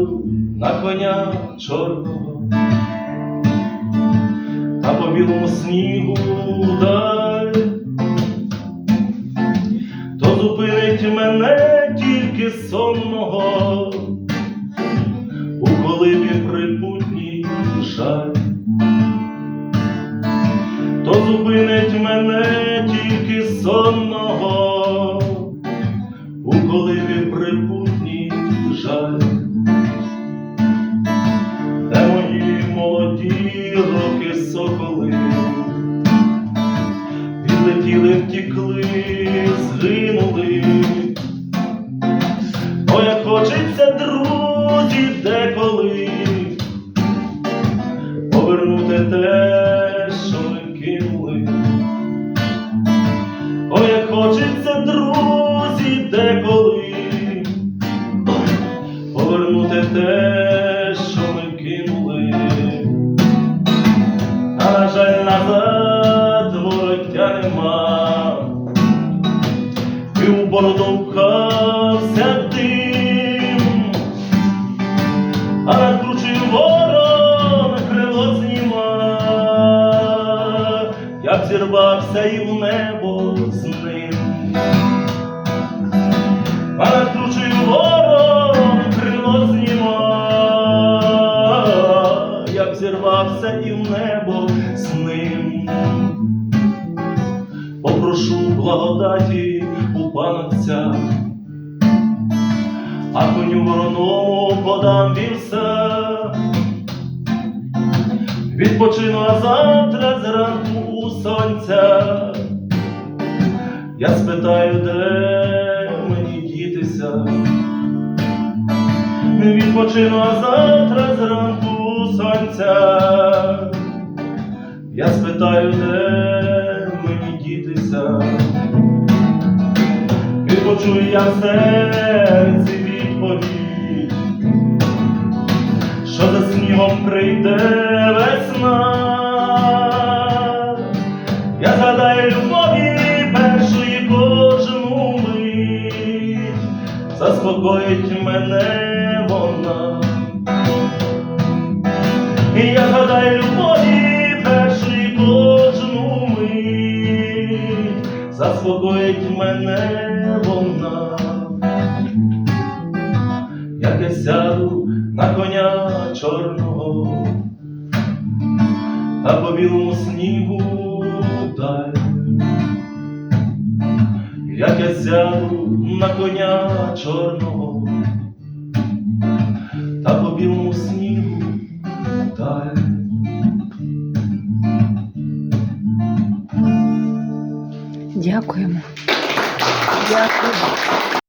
на коня чорного, та по білому снігу даль, то зупинить мене тільки сонного, у колибі припутній жаль, то зупинить мене тільки сонного, відлетіли, втікли, згинули. О, як хочеться, друзі, деколи повернути те, що ми кинули. О, як хочеться, друзі, деколи повернути те, що Зірвався і в небо з ним. А над кручею ворон крило зніма. Я б зірвався і в небо з ним. Попрошу благодаті у пана Отця, а коню вороному подам вівса. Відпочину, а завтра зранку у сонця. Я спитаю, де мені дітися. Відпочину, а завтра зранку у сонця. Я спитаю, де мені дітися. І почую я в серці відповідь, що за снігом прийде заспокоїть мене вона. І я згадаю любові першої кожну мить, заспокоїть мене вона. Як я сяду на коня чорного, та по білому снігу даль. Як я сяду на коня чорного, та по білому снігу даль. Дякуємо. Дякую.